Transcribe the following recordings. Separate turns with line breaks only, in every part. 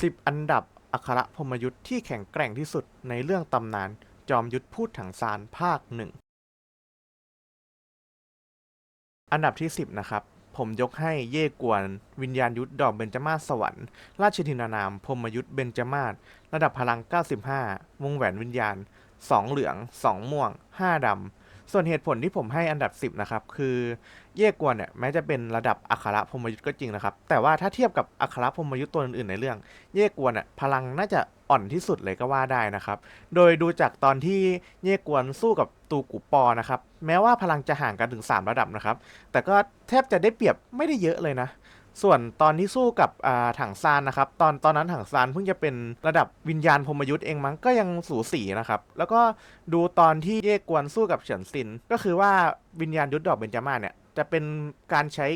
10 อันดับอัครพมยุทธ์ที่แข็งแกร่งที่สุดในเรื่องตำนาน จอมยุทธพูดถังซานภาคหนึ่งอันดับที่ 10 นะครับ ผมยกให้เย่กวน วิญญาณยุทธดอกเบญจมาศสวรรค์ ราชธินานาม พมยุทธเบญจมาศระดับพลัง 95 วงแหวนวิญญาณ 2 เหลือง 2 ม่วง 5ดำ ส่วนเหตุผลที่ผมให้อันดับ 10 นะครับ คือเย่กวนเนี่ยแม้จะเป็นระดับอัครพรมยุทธ์ก็จริงนะครับ แต่ว่าถ้าเทียบกับอัครพรมยุทธ์ตัวอื่นๆในเรื่อง เย่กวนอะพลังน่าจะอ่อนที่สุดเลยก็ว่าได้นะครับ โดยดูจากตอนที่เย่กวนสู้กับตูกุปอนะครับ แม้ว่าพลังจะห่างกันถึง 3 ระดับนะครับ แต่ก็แทบจะได้เปรียบไม่ได้เยอะเลยนะ ส่วนตอนที่สู้กับถังซานนะครับตอนตอนนั้นถังซานเพิ่งจะเป็นระดับวิญญาณพมยุทธ์เองมั้งก็ยังสูสีนะครับแล้วก็ดูตอนที่เย่กวนสู้กับเฉินซิน ก็คือว่าวิญญาณยุทธดอกเบญจมาศเนี่ยจะเป็นการใช้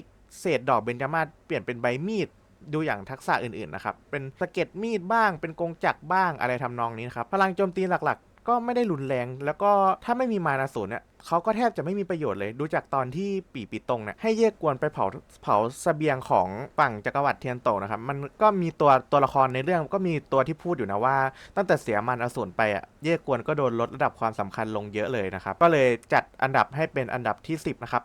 เศษดอกเบญจมาศเปลี่ยนเป็นใบมีดดูอย่างทักษะอื่นๆนะครับ เป็นสะเก็ดมีดบ้าง เป็นกงจักรบ้างอะไรทำนองนี้นะครับ พลังโจมตีหลักๆ ก็ไม่ได้รุนแรง แล้วก็ถ้าไม่มีมานาสูนเนี่ยเขาก็แทบจะไม่มีประโยชน์เลย ดูจากตอนที่ปีปีตงเนี่ยให้เย่กวนไปเผาเผาเสบียงของฝั่งจักรวรรดิเทียนโตนะครับ มันก็มีตัวตัวละครในเรื่องก็มีตัวที่พูดอยู่นะว่า ตั้งแต่เสียมันอสูรไปอะเย่กวนก็โดนลดระดับความสำคัญลงเยอะเลยนะครับ ก็เลยจัดอันดับให้เป็นอันดับที่ 10 นะครับ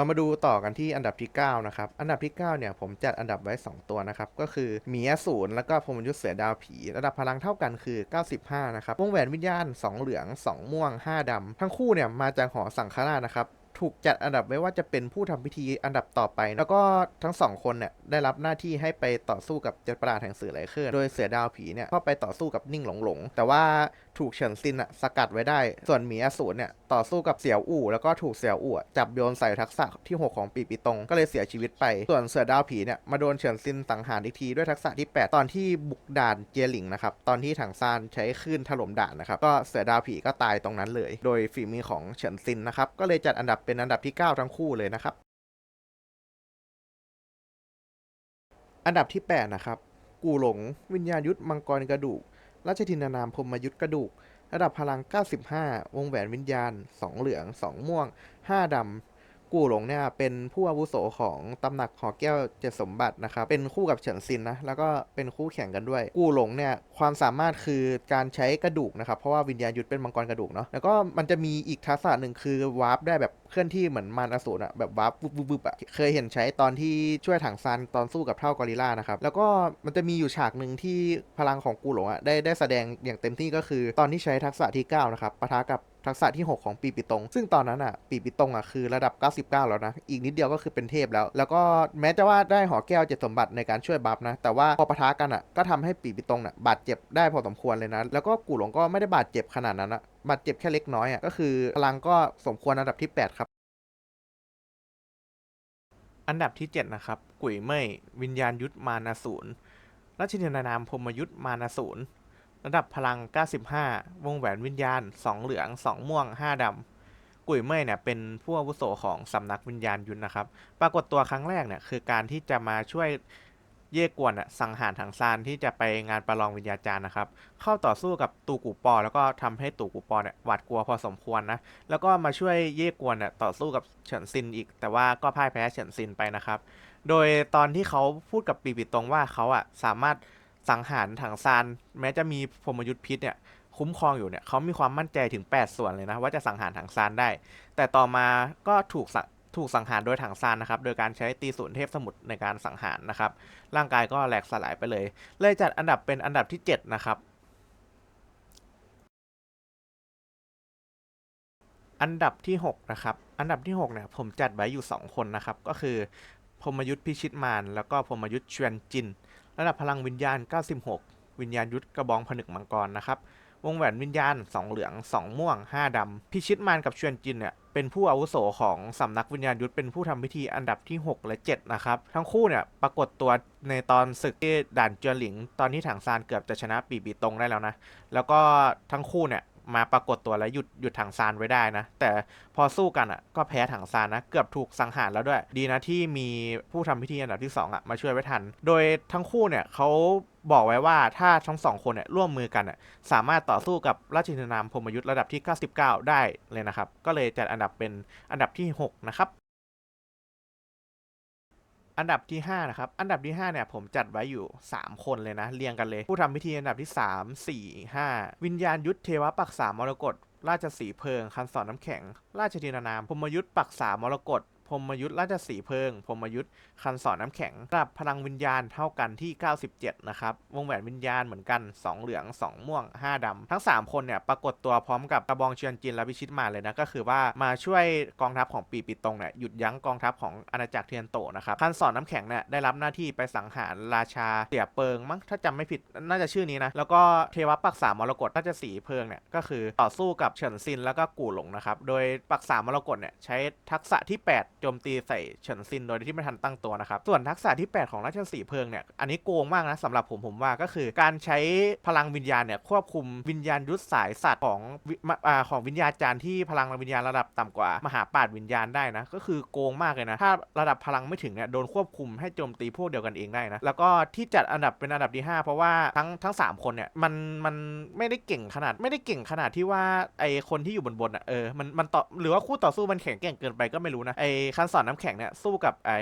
เรามาดูต่อกันที่อันดับที่ 9 นะครับ อันดับที่ 9 เนี่ยผมจัดอันดับไว้ 2 ตัวนะครับ ก็คือหมีอสูรแล้วก็พรมยุทธเสือดาวผี ระดับพลังเท่ากันคือ 95 นะครับวงแหวนวิญญาณ 2 เหลือง 2 ม่วง 5ดำทั้งคู่เนี่ยมาจากหอสังฆราชนะครับ ถูกจัดอันดับไว้ว่าจะเป็นผู้ทำพิธีอันดับต่อไป แล้วก็ทั้งสองคนเนี่ยได้รับหน้าที่ให้ไปต่อสู้กับเจ็ดประหลาดแห่งสื่อไหลเคลื่อนโดยเสือดาวผีเนี่ยเข้าไปต่อสู้กับนิ่งหลงหลง แต่ว่าถูกเฉินซินอะสกัดไว้ได้ ส่วนหมีอสูรเนี่ยต่อสู้กับเสี่ยวอู่แล้วก็ถูกเสี่ยวอู่จับโยนใส่ทักษะที่ 6 ของปีปีตงก็เลยเสียชีวิตไป ส่วนเสือดาวผีเนี่ยมาโดนเฉินซินสังหารอีกทีด้วยทักษะที่ 8 ตอนที่บุกด่านเจียหลิงนะครับตอนที่ถังซานใช้คลื่นถล่มด่านนะครับก็เสือดาวผีก็ตายตรงนั้นเลย โดยฝีมือของเฉินซินนะครับก็เลยจัดอันดับเเป็นอันดับที่ 9 ทั้งคู่เลยนะครับ อันดับที่ 8 นะครับ กูหลง วิญญาณยุทธมังกรกระดูก ราชทินานามพรมยุทธกระดูก ระดับพลัง 95 วงแหวนวิญญาณ 2 เหลือง 2 ม่วง 5 ดำ กูหลงเนี่ยเป็นผู้อาวุโสของตำหนักหอแก้วเจ็ดสมบัตินะครับ เป็นคู่กับเฉินซินนะ แล้วก็เป็นคู่แข่งกันด้วย กูหลงเนี่ยความสามารถคือการใช้กระดูกนะครับ เพราะว่าวิญญาณยุทธเป็นมังกรกระดูกเนาะ แล้วก็มันจะมีอีกทักษะหนึ่งคือวาร์ปได้แบบ เคลื่อนที่เหมือนมารอสูรอะแบบวาร์ปวุบวุบอะเคยเห็นใช้ตอนที่ช่วยถังซานตอนสู้กับเท่ากอริลลานะครับ แล้วก็มันจะมีอยู่ฉากหนึ่งที่พลังของกูหลงอะได้ได้แสดงอย่างเต็มที่ก็คือตอนที่ใช้ทักษะที่ 9 นะครับปะทะกับทักษะที่ 6 ของปีปิตง ซึ่งตอนนั้นอะ ปีปิตงอะคือระดับ 99 แล้วนะ อีกนิดเดียวก็คือเป็นเทพแล้ว แล้วก็แม้จะว่าได้หอแก้วเจ็ดสมบัติในการช่วยบัฟนะ แต่ว่าพอปะทะกันอะ ก็ทำให้ปีปิตงอะบาดเจ็บได้พอสมควรเลยนะ แล้วก็กูหลงก็ไม่ได้บาดเจ็บขนาดนั้นอะบาดเจ็บแค่เล็กน้อยอะก็คือพลังก็สมควรอันดับที่ 8 ครับ อันดับที่ 7 นะครับ กุ๋ยเม่ยวิญญาณยุทธมานาสูรราชนินานามพรมยุทธมานาสูรระดับพลัง 95 วงแหวนวิญญาณ 2 เหลือง 2 ม่วง 5 ดำ กุ๋ยเม่ยเนี่ยเป็นผู้อาวุโสของสำนักวิญญาณยุทธนะครับ ปรากฏตัวครั้งแรกเนี่ยคือการที่จะมาช่วย เย่กวนอะสังหารถังซานที่จะไปงานประลองวิญญาจารย์นะครับ เข้าต่อสู้กับตูกูปอ แล้วก็ทำให้ตูกูปอเนี่ยหวาดกลัวพอสมควรนะ แล้วก็มาช่วยเย่กวนเนี่ยต่อสู้กับเฉินซินอีก แต่ว่าก็พ่ายแพ้เฉินซินไปนะครับ โดยตอนที่เขาพูดกับปีปิตงว่าเขาอะสามารถสังหารถังซานแม้จะมีพรมยุทธพิษเนี่ยคุ้มครองอยู่เนี่ยเขามีความมั่นใจถึง 8 ส่วนเลยนะว่าจะสังหารถังซานได้ แต่ต่อมาก็ถูก ถูกสังหารโดยถังซานนะครับ โดยการใช้ตีศูนย์เทพสมุทรในการสังหารนะครับ ร่างกายก็แหลกสลายไปเลย เลยจัดอันดับเป็นอันดับที่ 7 นะครับ อันดับที่ 6 นะครับ อันดับที่ 6 เนี่ย ผมจัดไว้อยู่ 2 คนนะครับ ก็คือพมยุทธพิชิตมารแล้วก็พมยุทธเชวนจิน ระดับพลังวิญญาณ 96 วิญญาณยุทธกระบองผนึกมังกรนะครับ วงแหวนวิญญาณ 2 เหลือง 2 ม่วง 5ดำพิชิตมารกับเชวนจินเนี่ย เป็นผู้อาวุโสของสำนักวิญญาณยุทธเป็นผู้ทำพิธีอันดับที่ 6 และ 7 นะครับ ทั้งคู่เนี่ยปรากฏตัวในตอนศึกที่ด่านเจียหลิง ตอนที่ถังซานเกือบจะชนะปีบีตงได้แล้วนะ แล้วก็ทั้งคู่เนี่ย มาปรากฏตัวและหยุดหยุดถังซานไว้ได้นะ แต่พอสู้กันอะก็แพ้ถังซานนะเกือบถูกสังหารแล้วด้วย ดีนะที่มีผู้ทำพิธีอันดับที่สองอะมาช่วยไว้ทัน โดยทั้งคู่เนี่ยเขาบอกไว้ว่าถ้าทั้งสองคนเนี่ยร่วมมือกันอะสามารถต่อสู้กับราชินีนามพรมยุทธ์ระดับที่ 99 ได้เลยนะครับ ก็เลยจัดอันดับเป็นอันดับที่ 6 นะครับ อันดับที่ 5 นะครับ อันดับที่ 5 เนี่ย ผมจัดไว้อยู่ 3 คนเลยนะ เรียงกันเลย ผู้ทำพิธีอันดับที่ 3 4 5 วิญญาณยุทธเทวปักษามรกตราชสีเพลิง คันสอนน้ำแข็ง ราชธินานามพมยุทธปักษามรกต พรมยุทธราชสีเพิงพรมยุทธคันสอนน้ำแข็งระดับพลังวิญญาณเท่ากันที่ 97 นะครับ วงแหวนวิญญาณเหมือนกัน 2 เหลือง 2 ม่วง 5ดำทั้ง 3 คนเนี่ยปรากฏตัวพร้อมกับกระบองเชียนจินและพิชิตมาเลยนะ ก็คือว่ามาช่วยกองทัพของปีปิดตงเนี่ยหยุดยั้งกองทัพของอาณาจักรเทียนโตนะครับคันสอนน้ำแข็งเนี่ยได้รับหน้าที่ไปสังหารราชาเตี่ยเปิงมั้งถ้าจำไม่ผิดน่าจะชื่อนี้นะแล้วก็เทวปักษามรกตราชสีเพิงเนี่ยก็คือต่อสู้กับเฉินซินแล้วก็กู่หลงนะครับโดยปักษามรกตเนี่ยใช้ทักษะที่ 8โจมตีใส่เฉินซินโดยที่ไม่ทันตั้งตัวนะครับ ส่วนทักษะที่ 8 ของราชสีเพลิงเนี่ย อันนี้โกงมากนะสำหรับผมผมว่าก็คือ การใช้พลังวิญญาณเนี่ยควบคุมวิญญาณยุทธสายสัตว์ของวิมาอ่าของวิญญาจารย์ที่พลังวิญญาณระดับต่ำกว่ามหาปาดวิญญาณได้นะ ก็คือโกงมากเลยนะ ถ้าระดับพลังไม่ถึงเนี่ยโดนควบคุมให้โจมตีพวกเดียวกันเองได้นะ แล้วก็ที่จัดอันดับเป็นอันดับที่ 5 เพราะว่าทั้งทั้งสามคนเนี่ยมันมันไม่ได้เก่งขนาดไม่ได้เก่งขนาดที่ว่าไอคนที่อยู่บนบนอะเออมันมันต่อหรือว่าคู่ต่อสู้มันแข็งแกร่งเกินไปก็ไม่รู้นะไอคันสอนน้ำแข็งเนี่ยสู้กับไอ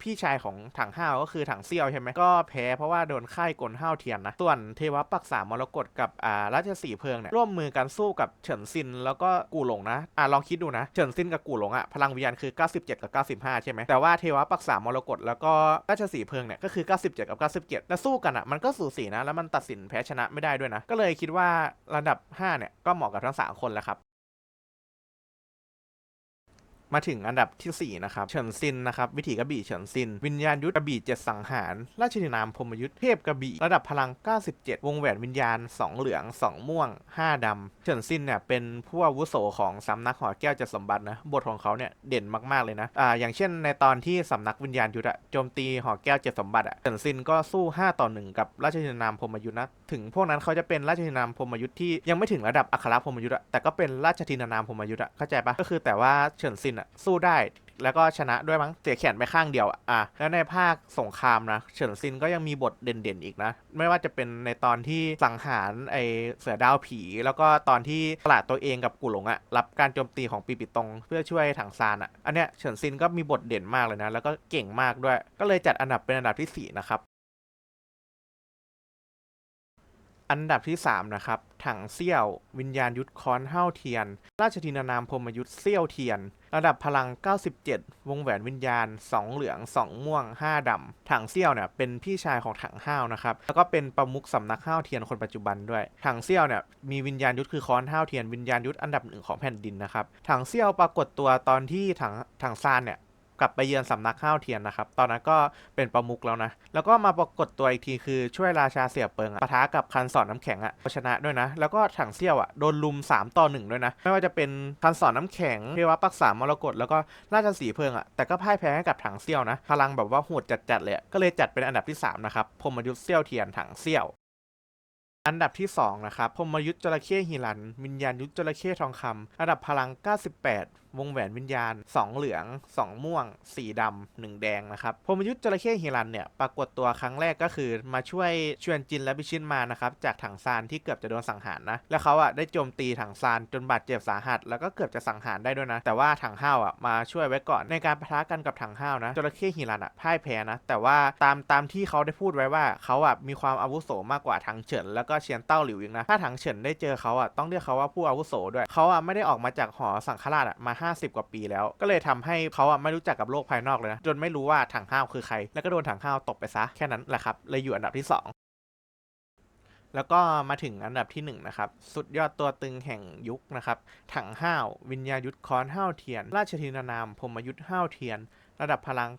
พี่ชายของถังห้าวก็คือถังเซี่ยวใช่ไหมก็แพ้เพราะว่าโดนค่ายกลห้าวเทียนนะ ส่วนเทวปักษามรกตกับอ่าราชสีเพลิงเนี่ยร่วมมือกันสู้กับเฉินซินแล้วก็กู่หลงนะอ่าลองคิดดูนะเฉินซินกับกู่หลงอะพลังวิญญาณคือ 97 กับ 95 ใช่ไหมแต่ว่าเทวปักษามรกตแล้วก็ราชสีเพลิงเนี่ยก็คือ 97 กับ 97 แล้วสู้กันอะมันก็สูสีนะแล้วมันตัดสินแพ้ชนะไม่ได้ด้วยนะ ก็เลยคิดว่าระดับ 5 เนี่ยก็เหมาะกับทั้ง 3 คนแล้วครับ มาถึงอันดับทีสี่4นะครับเฉินซินนะครับวิถีกระบี่เฉินซิน วิญญาณยุทธกระบี่เจ็ดสังหาร ราชนินามพมยุทธเทพกระบี่ระดับพลัง 97 วงแหวนวิญญาณ 2 เหลือง 2 ม่วง 5ดำเฉินซินเนี่ยเป็นผู้อาวุโสของสำนักหอแก้วเจ็ดสมบัตินะบทของเขาเนี่ยเด่นมากๆเลยนะอ่าอย่างเช่นในตอนที่สำนักวิญญาณยุทธโจมตีหอแก้วเจ็ดสมบัติอะเฉินซินก็สู้ 5 ต่อ 1 กับราชนินามพมยุทธนะถึงพวกนั้นเขาจะเป็นราชินานามพมยุทธที่ยังไม่ถึงระดับอัครพมยุทธ์อะแต่ก็เป็นราชินานามพมยุทธ์อะเข้าใจปะก็คือแต่ว่าเฉินซินอะสู้ได้แล้วก็ชนะด้วยมั้งเสียแขนไปข้างเดียวอะแล้วในภาคสงครามนะ เฉินซินก็ยังมีบทเด่นๆอีกนะ ไม่ว่าจะเป็นในตอนที่สังหารไอเสือดาวผี แล้วก็ตอนที่ตลาดตัวเองกับกุหลงอะรับการโจมตีของปีปิตง เพื่อช่วยถังซานอะอันเนี้ยเฉินซินก็มีบทเด่นมากเลยนะ แล้วก็เก่งมากด้วย ก็เลยจัดอันดับเป็นอันดับที่สี่นะครับ อันดับที่ 3 นะครับ ถังเซี่ยว วิญญาณยุทธค้อนเฮ้าเทียน ราชทินานามพรมยุทธเซี่ยวเทียน ระดับพลัง 97 วงแหวนวิญญาณ 2 เหลือง 2 ม่วง 5ดำถังเซี่ยวเนี่ยเป็นพี่ชายของถังห้าวนะครับ แล้วก็เป็นประมุขสำนักห้าวเทียนคนปัจจุบันด้วย ถังเซี่ยวเนี่ยมีวิญญาณยุทธคือค้อนห้าวเทียน วิญญาณยุทธอันดับหนึ่งของแผ่นดินนะครับ ถังเซี่ยวปรากฏตัวตอนที่ถังถังซานเนี่ย กลับไปเยือนสำนักข้าวเทียนนะครับ ตอนนั้นก็เป็นประมุขแล้วนะ แล้วก็มาปรากฏตัวอีกทีคือช่วยราชาเสียเปิงอะปะทะกับคันสอนน้ำแข็งอะชนะด้วยนะ แล้วก็ถังเซี่ยวอะโดนลุม 3 ต่อ 1 ด้วยนะ ไม่ว่าจะเป็นคันสอนน้ำแข็งเทวปักษามรกตแล้วก็ราชสีเพลิงอะแต่ก็พ่ายแพ้ให้กับถังเซี่ยวนะ พลังแบบว่าโหดจัดๆเลย ก็เลยจัดเป็นอันดับที่ 3 นะครับพมยุทธเซี่ยวเทียนถังเซี่ยวอันดับที่ 2 นะครับพมยุทธจระเข้ฮิรัน วิญญาณยุทธจระเข้ทองคำระดับพลัง 98 วงแหวนวิญญาณ 2 เหลือง 2 ม่วง 4 ดำ 1 แดงนะครับพรมยุทธจระเข้ฮิรันเนี่ยปรากฏตัวครั้งแรกก็คือมาช่วยชวนจินและบิชินมานะครับจากถังซานที่เกือบจะโดนสังหารนะแล้วเขาอะได้โจมตีถังซานจนบาดเจ็บสาหัส แล้วก็เกือบจะสังหารได้ด้วยนะ แต่ว่าถังห้าวอะมาช่วยไว้ก่อนในการปะทะกันกับถังห้าวนะจระเข้ฮิรันอะพ่ายแพ้นะแต่ว่าตามตามที่เขาได้พูดไว้ว่าเขาอะมีความอาวุโสมากกว่าถังเฉินแล้วก็เชียนเต้าหลิวอีกนะถ้าถังเฉินได้เจอเขาอะต้องเรียกเขาว่าผู้อาวุโสด้วยเขาอะไม่ได้ออกมาจากหอสังฆราชอะมา50 กว่าปีแล้ว ก็เลยทำให้เขาอะไม่รู้จักกับโลกภายนอกเลยนะ จนไม่รู้ว่าถังห้าวคือใคร แล้วก็โดนถังห้าวตกไปซะแค่นั้นแหละครับ เลยอยู่อันดับที่สองแล้วก็มาถึงอันดับที่ 1 นะครับ สุดยอดตัวตึงแห่งยุคนะครับ ถังห้าว วิญญายุทธคอนห้าวเทียน ราชทินานามพมยุทธห้าวเทียน ระดับพลัง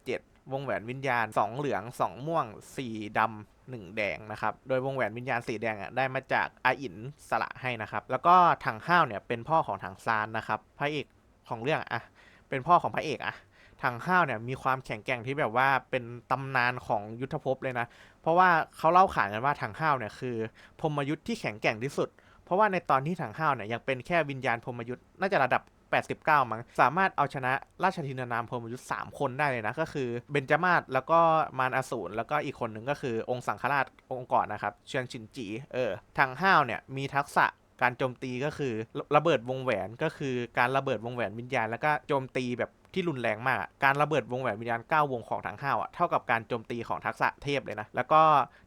97 วงแหวนวิญญาณ 2 เหลือง 2 ม่วง 4 ดำ 1แดงนะครับ โดยวงแหวนวิญญาณสีแดงอะได้มาจากอาอินสละให้นะครับ แล้วก็ถังห้าวเนี่ยเป็นพ่อของถังซานนะครับพระเอกของเรื่องอะเป็นพ่อของพระเอกอะถังห้าวเนี่ยมีความแข็งแกร่งที่แบบว่าเป็นตำนานของยุทธภพเลยนะ เพราะว่าเขาเล่าขานกันว่าถังห้าวเนี่ยคือพรมยุทธ์ที่แข็งแกร่งที่สุด เพราะว่าในตอนที่ถังห้าวเนี่ยยังเป็นแค่วิญญาณพรมยุทธ์น่าจะระดับ 89 มั้ง สามารถเอาชนะราชทินานามพรมยุทธ์3คนได้เลยนะ ก็คือเบนจามาศแล้วก็มารอสูรแล้วก็อีกคนหนึ่งก็คือองค์สังฆราชองค์ก่อนนะครับ เชียงชินจีเออทางห้าวเนี่ยมีทักษะการโจมตีก็คือระระเบิดวงแหวนก็คือการระเบิดวงแหวนวิญญาณแล้วก็โจมตีแบบ ที่รุนแรงมาก การระเบิดวงแหวนวิญญาณ 9 วงของถังห้าวอะเท่ากับการโจมตีของทักษะเทพเลยนะ แล้วก็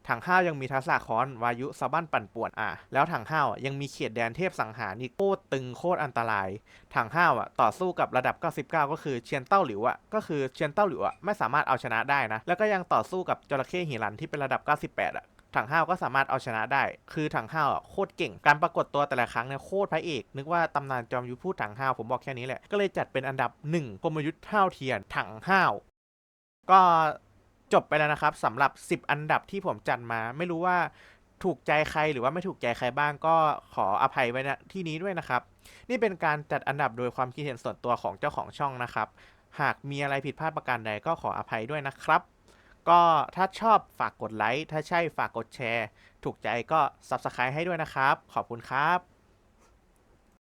ถังห้าวยังมีทักษะค้อนวายุสะบั้นปั่นป่วนอะแล้วถังห้าวยังมีเขตแดนเทพสังหารนี่โคตรตึงโคตรอันตราย ถังห้าวอะต่อสู้กับระดับ 99 ก็คือเชียนเต้าหลิวอะก็คือเชียนเต้าหลิวอะไม่สามารถเอาชนะได้นะ แล้วก็ยังต่อสู้กับจระเข้หิรันที่เป็นระดับ 98อะ ถังห้าวก็สามารถเอาชนะได้ คือถังห้าวอะโคตรเก่ง การปรากฏตัวแต่ละครั้งเนี่ยโคตรพระเอก นึกว่าตำนานจอมยุทธพูดถังห้าวผมบอกแค่นี้แหละ ก็เลยจัดเป็นอันดับ1กลมยุทธ์เท่าเทียนถังห้าวก็จบไปแล้วนะครับสำหรับ 10 อันดับที่ผมจัดมา ไม่รู้ว่าถูกใจใครหรือว่าไม่ถูกใจใครบ้างก็ขออภัยไว้ณที่นี้ด้วยนะครับ นี่เป็นการจัดอันดับโดยความคิดเห็นส่วนตัวของเจ้าของช่องนะครับ หากมีอะไรผิดพลาดประการใดก็ขออภัยด้วยนะครับ ก็ถ้าชอบฝากกดไลค์ ถ้าใช่ฝากกดแชร์ ถูกใจก็ Subscribe ให้ด้วยนะครับ ขอบคุณครับ